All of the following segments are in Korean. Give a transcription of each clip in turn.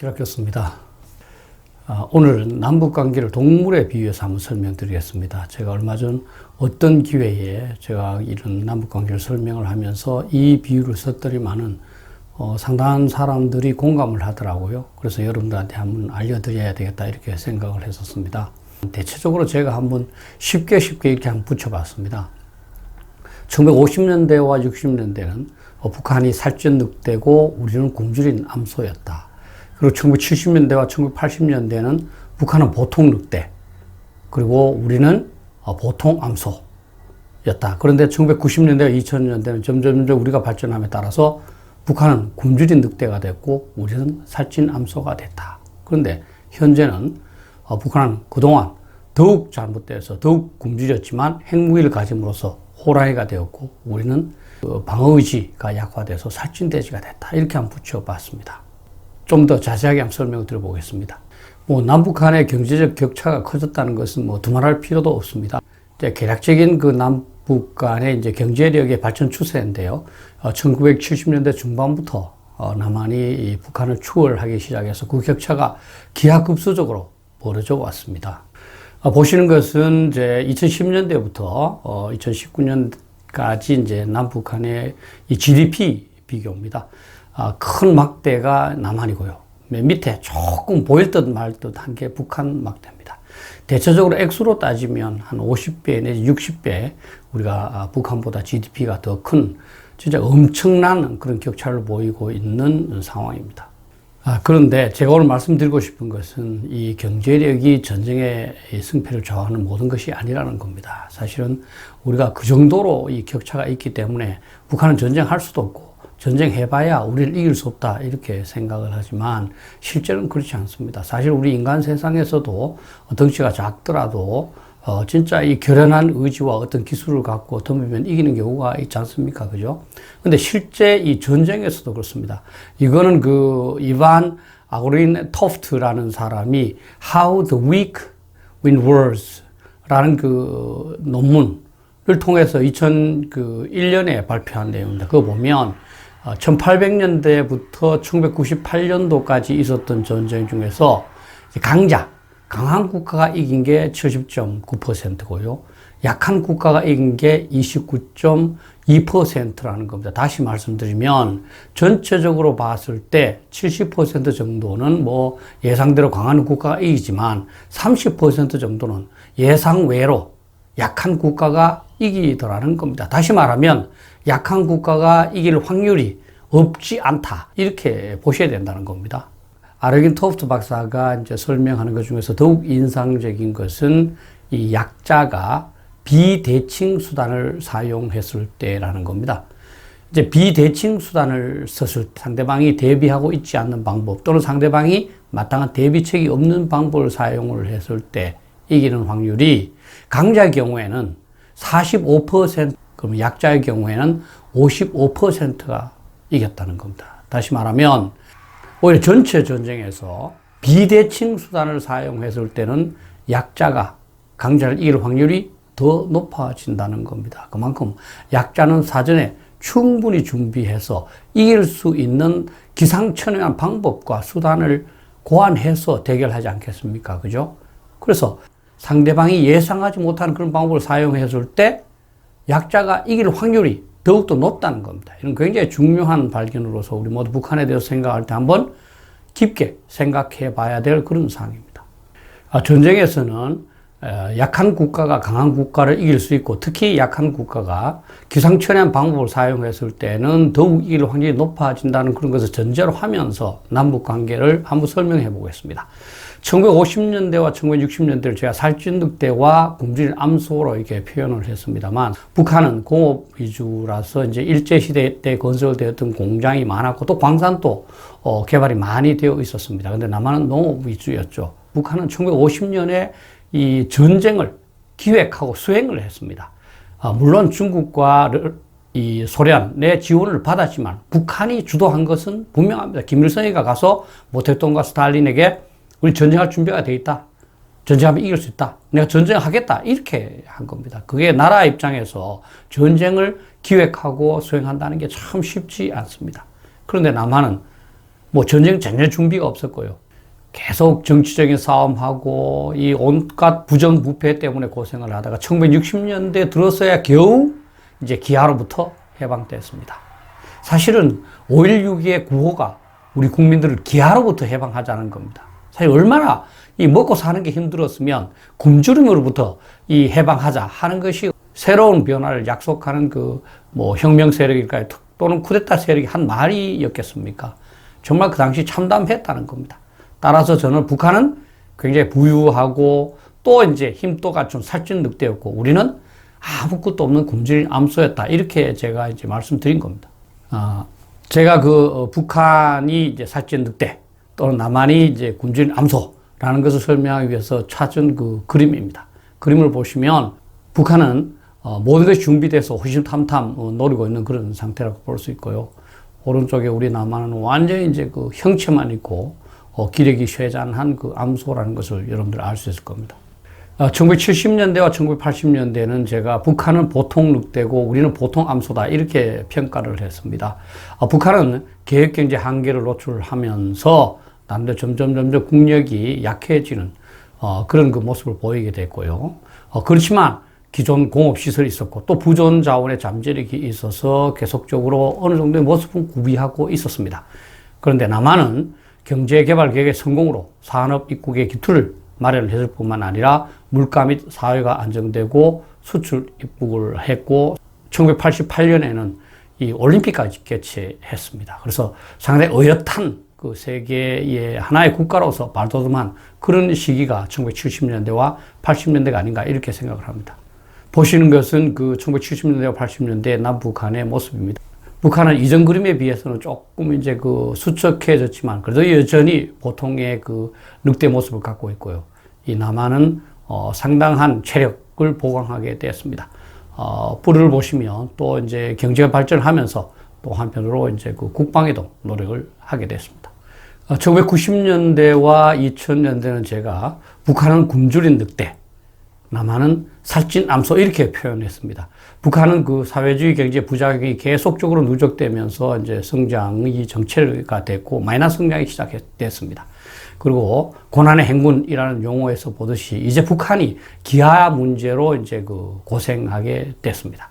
기락겼습니다. 아, 오늘 남북 관계를 동물에 비유해서 한번 설명드리겠습니다. 제가 얼마 전 어떤 기회에 제가 이런 남북 관계를 설명을 하면서 이 비유를 썼더니만은 어, 상당한 사람들이 공감을 하더라고요. 그래서 여러분들한테 한번 알려드려야 되겠다 이렇게 생각을 했었습니다. 대체적으로 제가 한번 쉽게 쉽게 이렇게 한번 붙여봤습니다. 1950년대와 60년대는 어, 북한이 살찐 늑대고 우리는 굶주린 암소였다. 그리고 1970년대와 1980년대는 북한은 보통 늑대, 그리고 우리는 어, 보통 암소였다. 그런데 1990년대와 2000년대는 점점 우리가 발전함에 따라서 북한은 굶주린 늑대가 됐고 우리는 살찐 암소가 됐다. 그런데 현재는 어, 북한은 그동안 더욱 잘못돼서 더욱 굶주렸지만 핵무기를 가짐으로써 호랑이가 되었고 우리는 그 방어의지가 약화돼서 살찐 돼지가 됐다. 이렇게 한번 붙여봤습니다. 좀 더 자세하게 한번 설명을 드려보겠습니다. 뭐 남북한의 경제적 격차가 커졌다는 것은 뭐 두말할 필요도 없습니다. 이제 계략적인 그 남북 간의 이제 경제력의 발전 추세인데요. 어, 1970년대 중반부터 어, 남한이 북한을 추월하기 시작해서 그 격차가 기하급수적으로 벌어져 왔습니다. 어, 보시는 것은 이제 2010년대부터 어, 2019년까지 이제 남북한의 이 GDP 비교입니다. 아, 큰 막대가 남한이고요. 맨 밑에 조금 보일 듯 말 듯한 게 북한 막대입니다. 대체적으로 액수로 따지면 한 50배 내지 60배 우리가 아, 북한보다 GDP가 더 큰 진짜 엄청난 그런 격차를 보이고 있는 상황입니다. 아, 그런데 제가 오늘 말씀드리고 싶은 것은 이 경제력이 전쟁의 승패를 좌우하는 모든 것이 아니라는 겁니다. 사실은 우리가 그 정도로 이 격차가 있기 때문에 북한은 전쟁할 수도 없고 전쟁해봐야 우리를 이길 수 없다 이렇게 생각을 하지만 실제는 그렇지 않습니다. 사실 우리 인간 세상에서도 덩치가 작더라도 어, 진짜 이 결연한 의지와 어떤 기술을 갖고 덤비면 이기는 경우가 있지 않습니까? 그죠? 근데 실제 이 전쟁에서도 그렇습니다. 이거는 그 이반 아고린 토프트라는 사람이 How the Weak Win Wars 라는 그 논문을 통해서 2001년에 발표한 내용입니다. 그거 보면 1800년대부터 어, 1998년도까지 있었던 전쟁 중에서 강자, 강한 국가가 이긴 게 70.9%고요. 약한 국가가 이긴 게 29.2%라는 겁니다. 다시 말씀드리면 전체적으로 봤을 때 70% 정도는 뭐 예상대로 강한 국가가 이기지만 30% 정도는 예상 외로 약한 국가가 이기더라는 겁니다. 다시 말하면 약한 국가가 이길 확률이 없지 않다. 이렇게 보셔야 된다는 겁니다. 아르긴 토프트 박사가 이제 설명하는 것 중에서 더욱 인상적인 것은 이 약자가 비대칭 수단을 사용했을 때라는 겁니다. 이제 비대칭 수단을 썼을 때 상대방이 대비하고 있지 않는 방법 또는 상대방이 마땅한 대비책이 없는 방법을 사용을 했을 때 이기는 확률이 강자의 경우에는 45% 그럼 약자의 경우에는 55%가 이겼다는 겁니다. 다시 말하면 오히려 전체 전쟁에서 비대칭 수단을 사용했을 때는 약자가 강자를 이길 확률이 더 높아진다는 겁니다. 그만큼 약자는 사전에 충분히 준비해서 이길 수 있는 기상천외한 방법과 수단을 고안해서 대결하지 않겠습니까? 그죠? 그래서 상대방이 예상하지 못하는 그런 방법을 사용했을 때 약자가 이길 확률이 더욱더 높다는 겁니다. 이런 굉장히 중요한 발견으로서 우리 모두 북한에 대해서 생각할 때 한번 깊게 생각해 봐야 될 그런 사항입니다. 아, 전쟁에서는 약한 국가가 강한 국가를 이길 수 있고 특히 약한 국가가 기상천외한 방법을 사용했을 때는 더욱 이길 확률이 높아진다는 그런 것을 전제로 하면서 남북 관계를 한번 설명해 보겠습니다. 1950년대와 1960년대를 제가 살찐늑대와 굶주린 암소로 이렇게 표현을 했습니다만 북한은 공업 위주라서 이제 일제시대 때 건설되었던 공장이 많았고 또 광산도 어, 개발이 많이 되어 있었습니다. 근데 남한은 농업 위주였죠. 북한은 1950년에 이 전쟁을 기획하고 수행을 했습니다. 아, 물론 중국과 이 소련의 지원을 받았지만 북한이 주도한 것은 분명합니다. 김일성이가 가서 모택동과 스탈린에게 우리 전쟁할 준비가 돼 있다. 전쟁하면 이길 수 있다. 내가 전쟁하겠다. 이렇게 한 겁니다. 그게 나라 입장에서 전쟁을 기획하고 수행한다는 게 참 쉽지 않습니다. 그런데 남한은 뭐 전쟁 전혀 준비가 없었고요. 계속 정치적인 싸움하고 이 온갖 부정부패 때문에 고생을 하다가 1960년대 들어서야 겨우 이제 기아로부터 해방됐습니다. 사실은 5.16의 구호가 우리 국민들을 기아로부터 해방하자는 겁니다. 사실 얼마나 이 먹고 사는 게 힘들었으면 굶주림으로부터 이 해방하자 하는 것이 새로운 변화를 약속하는 그 뭐 혁명 세력일까요? 또는 쿠데타 세력이 한 말이었겠습니까? 정말 그 당시 참담했다는 겁니다. 따라서 저는 북한은 굉장히 부유하고 또 이제 힘도 갖춘 살찐 늑대였고 우리는 아무것도 없는 굶주린 암소였다. 이렇게 제가 이제 말씀드린 겁니다. 아, 제가 그 어, 북한이 이제 살찐 늑대 또는 남한이 이제 굶주린 암소라는 것을 설명하기 위해서 찾은 그 그림입니다. 그림을 보시면 북한은 어, 모든 것이 준비돼서 호심탐탐 어, 노리고 있는 그런 상태라고 볼 수 있고요. 오른쪽에 우리 남한은 완전히 이제 그 형체만 있고 어, 기력이 쇠잔한 그 암소라는 것을 여러분들 알 수 있을 겁니다. 1970년대와 1980년대는 제가 북한은 보통 늑대고 우리는 보통 암소다 이렇게 평가를 했습니다. 북한은 계획경제 한계를 노출하면서 남들 점점 점점 국력이 약해지는 그런 그 모습을 보이게 됐고요. 그렇지만 기존 공업시설이 있었고 또 부존 자원의 잠재력이 있어서 계속적으로 어느 정도의 모습은 구비하고 있었습니다. 그런데 남한은 경제개발 계획의 성공으로 산업 입국의 기틀을 마련했을 뿐만 아니라 물가 및 사회가 안정되고 수출 입국을 했고 1988년에는 이 올림픽까지 개최했습니다. 그래서 상당히 어엿한 그 세계의 하나의 국가로서 발돋움한 그런 시기가 1970년대와 80년대가 아닌가 이렇게 생각을 합니다. 보시는 것은 그 1970년대와 80년대 남북한의 모습입니다. 북한은 이전 그림에 비해서는 조금 이제 그 수척해졌지만 그래도 여전히 보통의 그 늑대 모습을 갖고 있고요. 이 남한은 어, 상당한 체력을 보강하게 되었습니다. 어, 뿔을 보시면 또 이제 경제가 발전하면서 또 한편으로 이제 그 국방에도 노력을 하게 됐습니다. 어, 1990년대와 2000년대는 제가 북한은 굶주린 늑대, 남한은 살찐 암소 이렇게 표현했습니다. 북한은 그 사회주의 경제 부작용이 계속적으로 누적되면서 이제 성장이 정체가 됐고 마이너스 성장이 시작됐습니다. 그리고 고난의 행군이라는 용어에서 보듯이 이제 북한이 기아 문제로 이제 그 고생하게 됐습니다.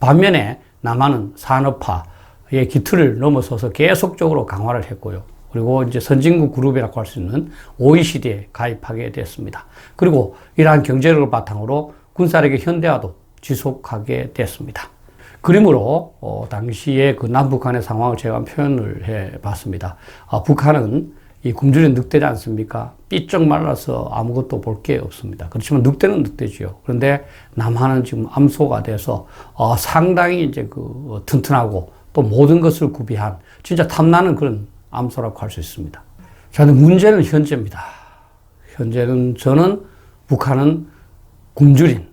반면에 남한은 산업화의 기틀을 넘어서서 계속적으로 강화를 했고요. 그리고 이제 선진국 그룹이라고 할 수 있는 OECD에 가입하게 됐습니다. 그리고 이러한 경제력을 바탕으로 군사력의 현대화도 지속하게 됐습니다. 그러므로 어, 당시에 그 남북한의 상황을 제가 표현을 해 봤습니다. 어, 북한은 이 굶주린 늑대지 않습니까? 삐쩍 말라서 아무것도 볼 게 없습니다. 그렇지만 늑대는 늑대지요. 그런데 남한은 지금 암소가 돼서 어, 상당히 이제 그 어, 튼튼하고 또 모든 것을 구비한 진짜 탐나는 그런 암소라고 할 수 있습니다. 자, 근데 문제는 현재입니다. 현재는 저는 북한은 굶주린,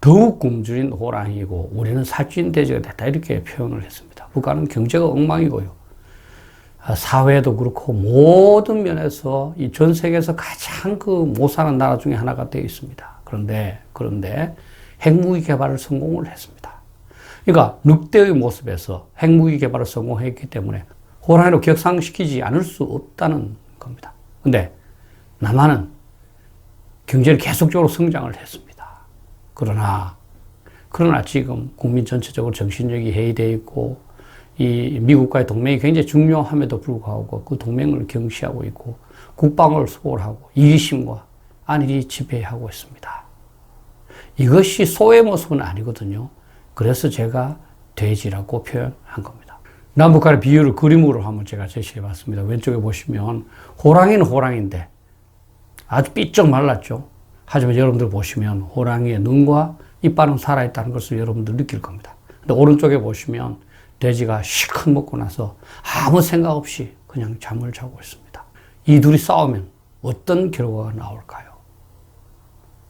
더욱 굶주린 호랑이고 우리는 살찐 돼지가 됐다. 이렇게 표현을 했습니다. 북한은 경제가 엉망이고요. 아, 사회도 그렇고 모든 면에서 이 전 세계에서 가장 그 못 사는 나라 중에 하나가 되어 있습니다. 그런데, 그런데 핵무기 개발을 성공을 했습니다. 그러니까 늑대의 모습에서 핵무기 개발을 성공했기 때문에 호랑이로 격상시키지 않을 수 없다는 겁니다. 근데 남한은 경제를 계속적으로 성장을 했습니다. 그러나, 그러나 지금 국민 전체적으로 정신력이 해이되어 있고, 이 미국과의 동맹이 굉장히 중요함에도 불구하고 그 동맹을 경시하고 있고, 국방을 소홀하고, 이기심과 안일이 지배하고 있습니다. 이것이 소의 모습은 아니거든요. 그래서 제가 돼지라고 표현한 겁니다. 남북한의 비율을 그림으로 한번 제가 제시해 봤습니다. 왼쪽에 보시면 호랑이는 호랑인데 아주 삐쩍 말랐죠. 하지만 여러분들 보시면 호랑이의 눈과 이빨은 살아있다는 것을 여러분들 느낄 겁니다. 근데 오른쪽에 보시면 돼지가 실컷 먹고 나서 아무 생각 없이 그냥 잠을 자고 있습니다. 이 둘이 싸우면 어떤 결과가 나올까요?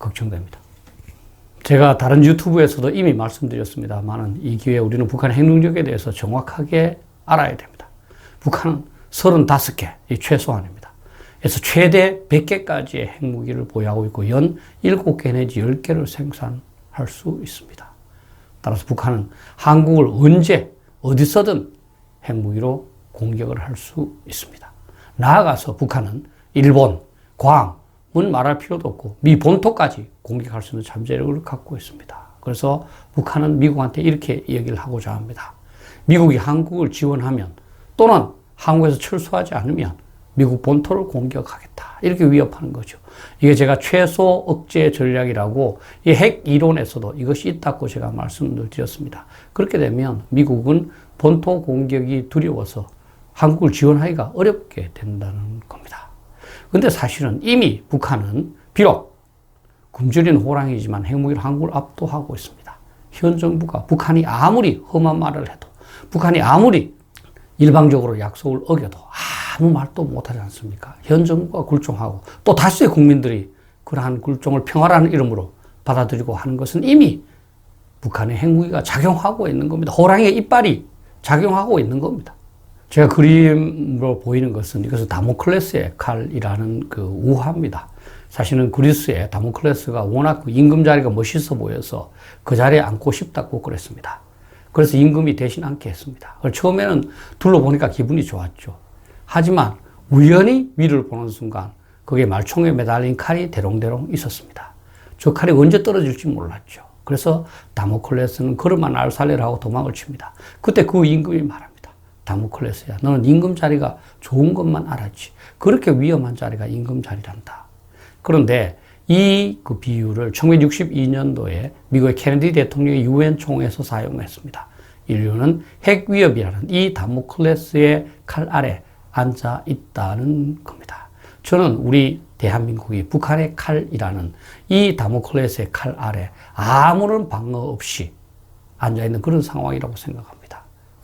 걱정됩니다. 제가 다른 유튜브에서도 이미 말씀드렸습니다만은 이 기회에 우리는 북한의 핵 능력에 대해서 정확하게 알아야 됩니다. 북한은 35개, 이 최소한입니다. 그래서 최대 100개까지의 핵무기를 보유하고 있고 연 7개 내지 10개를 생산할 수 있습니다. 따라서 북한은 한국을 언제 어디서든 핵무기로 공격을 할 수 있습니다. 나아가서 북한은 일본, 괌 은 말할 필요도 없고 미 본토까지 공격할 수 있는 잠재력을 갖고 있습니다. 그래서 북한은 미국한테 이렇게 얘기를 하고자 합니다. 미국이 한국을 지원하면 또는 한국에서 철수하지 않으면 미국 본토를 공격하겠다. 이렇게 위협하는 거죠. 이게 제가 최소 억제 전략이라고 이 핵 이론에서도 이것이 있다고 제가 말씀을 드렸습니다. 그렇게 되면 미국은 본토 공격이 두려워서 한국을 지원하기가 어렵게 된다는 겁니다. 근데 사실은 이미 북한은 비록 굶주린 호랑이지만 핵무기로 한국을 압도하고 있습니다. 현 정부가 북한이 아무리 험한 말을 해도 북한이 아무리 일방적으로 약속을 어겨도 아무 말도 못하지 않습니까? 현 정부가 굴종하고 또 다수의 국민들이 그러한 굴종을 평화라는 이름으로 받아들이고 하는 것은 이미 북한의 핵무기가 작용하고 있는 겁니다. 호랑이의 이빨이 작용하고 있는 겁니다. 제가 그림으로 보이는 것은 이것은 다모클레스의 칼이라는 그 우화입니다. 사실은 그리스의 다모클레스가 워낙 그 임금 자리가 멋있어 보여서 그 자리에 앉고 싶다고 그랬습니다. 그래서 임금이 대신 앉게 했습니다. 처음에는 둘러보니까 기분이 좋았죠. 하지만 우연히 위를 보는 순간 거기에 말총에 매달린 칼이 대롱대롱 있었습니다. 저 칼이 언제 떨어질지 몰랐죠. 그래서 다모클레스는 걸음만 알살레를 하고 도망을 칩니다. 그때 그 임금이 말합니다. 다모클레스야, 너는 임금 자리가 좋은 것만 알았지. 그렇게 위험한 자리가 임금 자리란다. 그런데 이 그 비유를 1962년도에 미국의 케네디 대통령이 유엔 총회에서 사용했습니다. 인류는 핵 위협이라는 이 다모클레스의 칼 아래 앉아 있다는 겁니다. 저는 우리 대한민국이 북한의 칼이라는 이 다모클레스의 칼 아래 아무런 방어 없이 앉아 있는 그런 상황이라고 생각합니다.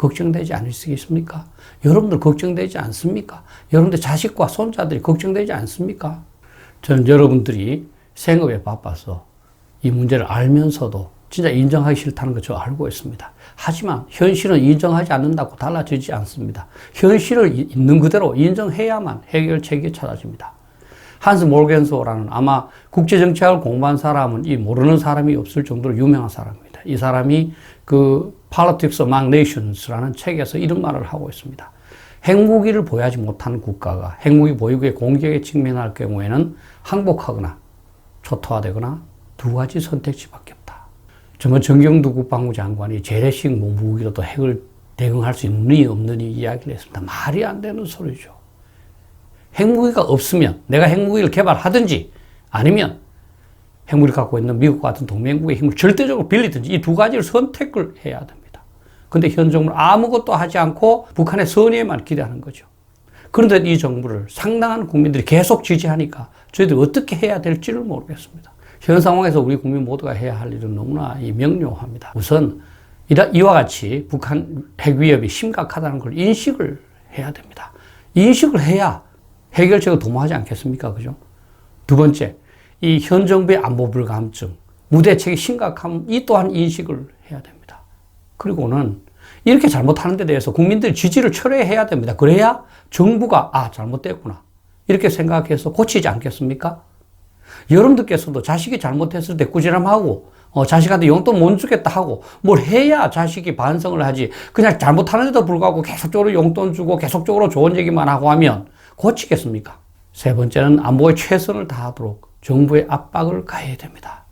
걱정되지 않으시겠습니까? 여러분들 걱정되지 않습니까? 여러분들 자식과 손자들이 걱정되지 않습니까? 저는 여러분들이 생업에 바빠서 이 문제를 알면서도 진짜 인정하기 싫다는 거 저 알고 있습니다. 하지만 현실은 인정하지 않는다고 달라지지 않습니다. 현실을 있는 그대로 인정해야만 해결책이 찾아집니다. 한스 몰겐소라는 아마 국제정치학을 공부한 사람은 이 모르는 사람이 없을 정도로 유명한 사람입니다. 이 사람이 그 Politics Among Nations라는 책에서 이런 말을 하고 있습니다. 핵무기를 보유하지 못하는 국가가 핵무기 보유국의 공격에 직면할 경우에는 항복하거나 초토화되거나 두 가지 선택지밖에 없다. 정말 정경두 국방부 장관이 재래식 뭐 무기로도 핵을 대응할 수 있느니 없느니 이야기를 했습니다. 말이 안 되는 소리죠. 핵무기가 없으면 내가 핵무기를 개발하든지 아니면 핵무기를 갖고 있는 미국 같은 동맹국의 힘을 절대적으로 빌리든지 이 두 가지를 선택을 해야 됩니다. 근데 현 정부는 아무것도 하지 않고 북한의 선의에만 기대하는 거죠. 그런데 이 정부를 상당한 국민들이 계속 지지하니까 저희들이 어떻게 해야 될지를 모르겠습니다. 현 상황에서 우리 국민 모두가 해야 할 일은 너무나 명료합니다. 우선 이와 같이 북한 핵 위협이 심각하다는 걸 인식을 해야 됩니다. 인식을 해야 해결책을 도모하지 않겠습니까? 그죠? 두 번째, 이 현 정부의 안보 불감증, 무대책의 심각함, 이 또한 인식을 해야 됩니다. 그리고는 이렇게 잘못하는 데 대해서 국민들 지지를 철회해야 됩니다. 그래야 정부가, 아, 잘못됐구나. 이렇게 생각해서 고치지 않겠습니까? 여러분들께서도 자식이 잘못했을 때 꾸지람하고, 어, 자식한테 용돈 못 주겠다 하고, 뭘 해야 자식이 반성을 하지. 그냥 잘못하는데도 불구하고 계속적으로 용돈 주고 계속적으로 좋은 얘기만 하고 하면 고치겠습니까? 세 번째는 안보에 최선을 다하도록 정부의 압박을 가해야 됩니다.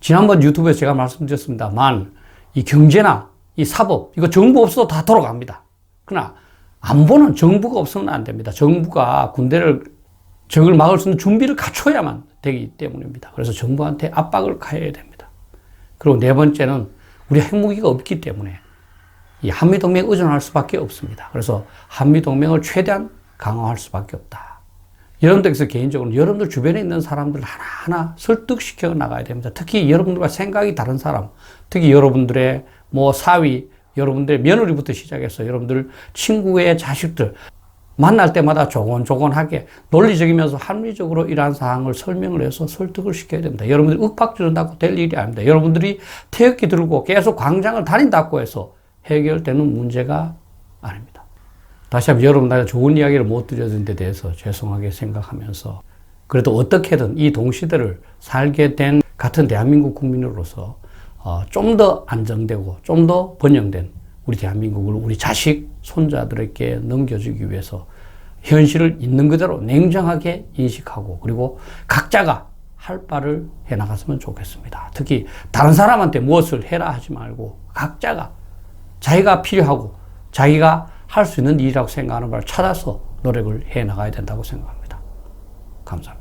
지난번 유튜브에서 제가 말씀드렸습니다만, 이 경제나 이 사법, 이거 정부 없어도 다 돌아갑니다. 그러나 안보는 정부가 없으면 안 됩니다. 정부가 군대를 적을 막을 수 있는 준비를 갖춰야만 되기 때문입니다. 그래서 정부한테 압박을 가해야 됩니다. 그리고 네 번째는 우리 핵무기가 없기 때문에 이 한미동맹에 의존할 수밖에 없습니다. 그래서 한미동맹을 최대한 강화할 수밖에 없다. 여러분들께서 개인적으로 여러분들 주변에 있는 사람들 하나하나 설득시켜 나가야 됩니다. 특히 여러분들과 생각이 다른 사람, 특히 여러분들의 뭐 사위, 여러분들의 며느리부터 시작해서 여러분들 친구의 자식들 만날 때마다 조곤조곤하게 논리적이면서 합리적으로 이러한 사항을 설명을 해서 설득을 시켜야 됩니다. 여러분들이 윽박 지른다고 될 일이 아닙니다. 여러분들이 태극기 들고 계속 광장을 다닌다고 해서 해결되는 문제가 아닙니다. 다시 한번 여러분들한테 좋은 이야기를 못 드려준 데 대해서 죄송하게 생각하면서 그래도 어떻게든 이 동시대를 살게 된 같은 대한민국 국민으로서 어, 좀 더 안정되고 좀 더 번영된 우리 대한민국을 우리 자식, 손자들에게 넘겨주기 위해서 현실을 있는 그대로 냉정하게 인식하고 그리고 각자가 할 바를 해 나갔으면 좋겠습니다. 특히 다른 사람한테 무엇을 해라 하지 말고 각자가 자기가 필요하고 자기가 할 수 있는 일이라고 생각하는 걸 찾아서 노력을 해 나가야 된다고 생각합니다. 감사합니다.